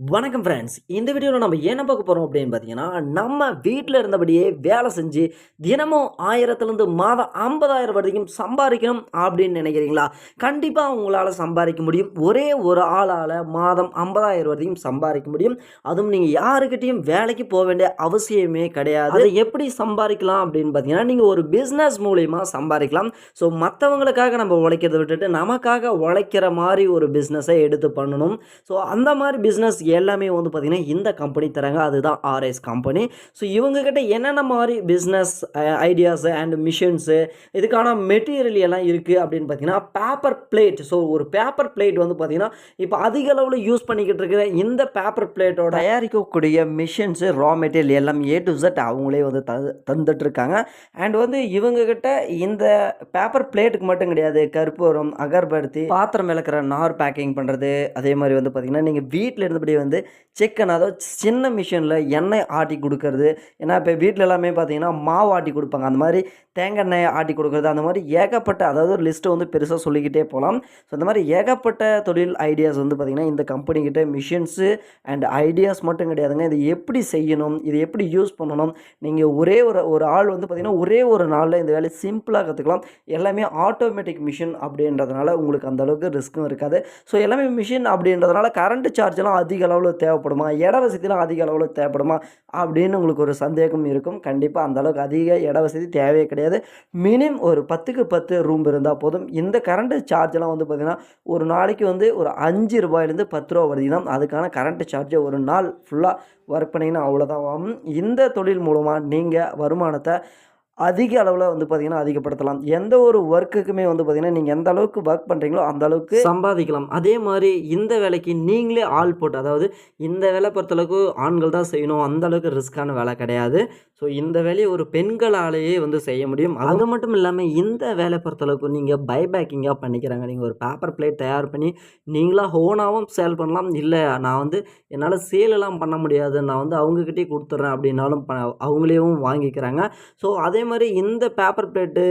வணக்கம் ஃப்ரெண்ட்ஸ் இந்த வீடியோவில் நம்ம என்ன பார்க்க போகிறோம் அப்படின்னு பார்த்தீங்கன்னா நம்ம வீட்டில் இருந்தபடியே வேலை செஞ்சு தினமும் ஆயிரத்துலேருந்து மாதம் ஐம்பதாயிரம் வரைக்கும் சம்பாதிக்கணும் அப்படின்னு நினைக்கிறீங்களா? கண்டிப்பாக உங்களால் சம்பாதிக்க முடியும். ஒரே ஒரு ஆளால் மாதம் ஐம்பதாயிரம் வரைக்கும் சம்பாதிக்க முடியும். அதுவும் நீங்கள் யாருக்கிட்டையும் வேலைக்கு போக வேண்டிய அவசியமே கிடையாது. அதை எப்படி சம்பாதிக்கலாம் அப்படின்னு பார்த்தீங்கன்னா நீங்கள் ஒரு பிஸ்னஸ் மூலிமா சம்பாதிக்கலாம். ஸோ மற்றவங்களுக்காக நம்ம உழைக்கிறத விட்டுட்டு நமக்காக உழைக்கிற மாதிரி ஒரு பிஸ்னஸை எடுத்து பண்ணணும். ஸோ அந்த மாதிரி பிஸ்னஸ் எல்லாமே வந்து பார்த்திங்கன்னா இந்த கம்பெனி தராங்க அதுதான் ஆர்எஸ் கம்பெனி ஸோ இவங்கக்கிட்ட என்னென்ன மாதிரி பிஸ்னஸ் ஐடியாஸு அண்ட் மிஷின்ஸு இதுக்கான மெட்டீரியல் எல்லாம் இருக்குது அப்படின்னு பார்த்தீங்கன்னா பேப்பர் பிளேட் ஸோ ஒரு பேப்பர் பிளேட் வந்து பார்த்திங்கன்னா இப்போ அதிக அளவில் யூஸ் பண்ணிக்கிட்டு இருக்கிற இந்த பேப்பர் பிளேட்டோட தயாரிக்கக்கூடிய மிஷின்ஸு ரா மெட்டீரியல் எல்லாம் ஏ டு செட் அவங்களே வந்து த தந்துட்டுருக்காங்க அண்ட் வந்து இவங்கக்கிட்ட இந்த பேப்பர் பிளேட்டுக்கு மட்டும் கிடையாது கற்பூரம் அகர்படுத்தி பாத்திரம் விளக்குற நார் பேக்கிங் பண்ணுறது அதே மாதிரி வந்து பார்த்திங்கன்னா நீங்கள் வீட்டில் இருந்தபடி வந்து சிக்கன் அதாவது சின்ன மிஷினில் எண்ணெய் ஆட்டி கொடுக்கறது. ஏன்னா இப்போ வீட்டில் எல்லாமே பார்த்தீங்கன்னா மாவு ஆட்டி கொடுப்பாங்க. அந்த மாதிரி தேங்காய் எண்ணெய் ஆட்டி கொடுக்குறது. அந்த மாதிரி ஏகப்பட்ட அதாவது ஒரு லிஸ்ட்டை வந்து பெருசாக சொல்லிக்கிட்டே போகலாம் ஸோ இந்த மாதிரி ஏகப்பட்ட தொழில் ஐடியாஸ் வந்து பார்த்திங்கன்னா இந்த கம்பெனிக்கிட்ட மிஷின்ஸு அண்ட் ஐடியாஸ் மட்டும் கிடையாதுங்க. இது எப்படி செய்யணும்? இது எப்படி யூஸ் பண்ணணும்? நீங்கள் ஒரே ஒரு ஒரு ஆள் வந்து பார்த்திங்கன்னா ஒரே ஒரு நாளில் இந்த வேலையை சிம்பிளாக கற்றுக்கலாம் எல்லாமே ஆட்டோமேட்டிக் மிஷின் அப்படின்றதுனால உங்களுக்கு அந்தளவுக்கு ரிஸ்க்கும் இருக்காது. ஸோ எல்லாமே மிஷின் அப்படின்றதுனால கரண்ட் சார்ஜெலாம் அதிக அளவில் தேவைப்படுமா? இட வசதிலாம் அதிக அளவில் தேவைப்படுமா? அப்படின்னு உங்களுக்கு ஒரு சந்தேகம் இருக்கும். கண்டிப்பாக அந்த அளவுக்கு அதிக இட வசதி தேவையே கிடையாது. மினிமம் ஒரு பத்துக்கு பத்து ரூம் இருந்தால் போதும். இந்த கரண்ட் சார்ஜெலாம் வந்து பார்த்திங்கன்னா ஒரு நாளைக்கு வந்து ஒரு அஞ்சு ரூபாயிலேருந்து பத்து ரூபா வருதுன்னா அதுக்கான கரண்ட் சார்ஜை ஒரு நாள் ஃபுல்லாக ஒர்க் பண்ணிங்கன்னா அவ்வளோதான் ஆகும் இந்த தொழில் மூலமாக நீங்கள் வருமானத்தை அதிக அளவில் வந்து பார்த்திங்கன்னா அதிகப்படுத்தலாம். எந்த ஒரு ஒர்க்குக்குமே வந்து பார்த்திங்கன்னா நீங்கள் எந்த அளவுக்கு ஒர்க் பண்ணுறீங்களோ அந்த அளவுக்கு சம்பாதிக்கலாம். அதே மாதிரி இந்த வேலைக்கு நீங்களே ஆள் போட்டு அதாவது இந்த வேலை பொறுத்தளவுக்கு ஆண்கள் தான் செய்யணும் அந்த அளவுக்கு ரிஸ்க்கான வேலை கிடையாது. ஸோ இந்த வேலையை ஒரு பெண்களாலேயே வந்து செய்ய முடியும். அது மட்டும் இல்லாமல் இந்த வேலை பொறுத்தளவுக்கு நீங்கள் பைபேக்கிங்காக பண்ணிக்கிறாங்க. நீங்கள் ஒரு பேப்பர் பிளேட் தயார் பண்ணி நீங்களாக ஓனாகவும் சேல் பண்ணலாம். இல்லை நான் வந்து என்னால் சேலெல்லாம் பண்ண முடியாது. நான் வந்து அவங்கக்கிட்டே கொடுத்துட்றேன் அப்படின்னாலும் ப அவங்களேவும் வாங்கிக்கிறாங்க. ஸோ அதே மாதிரி இந்த பேப்பர் பிளேட்டு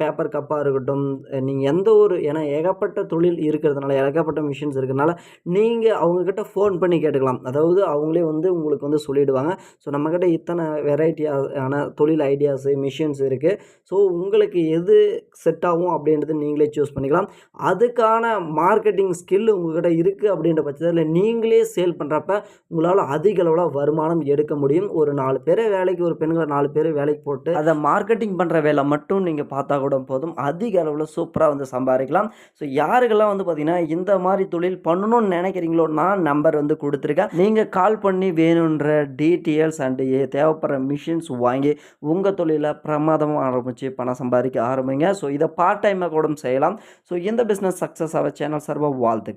பேப்பர் கப்பாக இருக்கட்டும் நீங்கள் எந்த ஒரு ஏன்னா ஏகப்பட்ட தொழில் இருக்கிறதுனால ஏகப்பட்ட மிஷின்ஸ் இருக்கிறதுனால நீங்கள் அவங்கக்கிட்ட ஃபோன் பண்ணி கேட்டுக்கலாம். அதாவது அவங்களே வந்து உங்களுக்கு வந்து சொல்லிவிடுவாங்க ஸோ நம்மக்கிட்ட இத்தனை வெரைட்டியான தொழில் ஐடியாஸு மிஷின்ஸ் இருக்குது ஸோ உங்களுக்கு எது செட் ஆகும் அப்படின்றது நீங்களே சூஸ் பண்ணிக்கலாம். அதுக்கான மார்க்கெட்டிங் ஸ்கில் உங்கள்கிட்ட இருக்குது அப்படின்ற பட்சத்தில் நீங்களே சேல் பண்ணுறப்ப உங்களால் அதிக அளவில் வருமானம் எடுக்க முடியும். ஒரு நாலு பேரை வேலைக்கு ஒரு பெண்களை நாலு பேர் வேலைக்கு போட்டு அதை மார்க்கெட்டிங் பண்ணுற வேலை மட்டும் நீங்கள் பார்த்தா கூட போதும். அதிக அளவில் சூப்பராக வந்து சம்பாதிக்கலாம். ஸோ யாருக்கெல்லாம் வந்து பார்த்தீங்கன்னா இந்த மாதிரி தொழில் பண்ணணும்னு நினைக்கிறீங்களோ நான் நம்பர் வந்து கொடுத்துருக்கேன். நீங்கள் கால் பண்ணி வேணுன்ற டீட்டெயில்ஸ் அண்டு தேவைப்படுற மிஷின்ஸ் வாங்கி உங்கள் தொழிலை பிரமாதமாக ஆரம்பித்து பணம் சம்பாதிக்க ஆரம்பிங்க. ஸோ இதை பார்ட் டைமாக கூட செய்யலாம். ஸோ இந்த பிஸ்னஸ் சக்ஸஸ் ஆக சேனல் சர்வ வாழ்த்து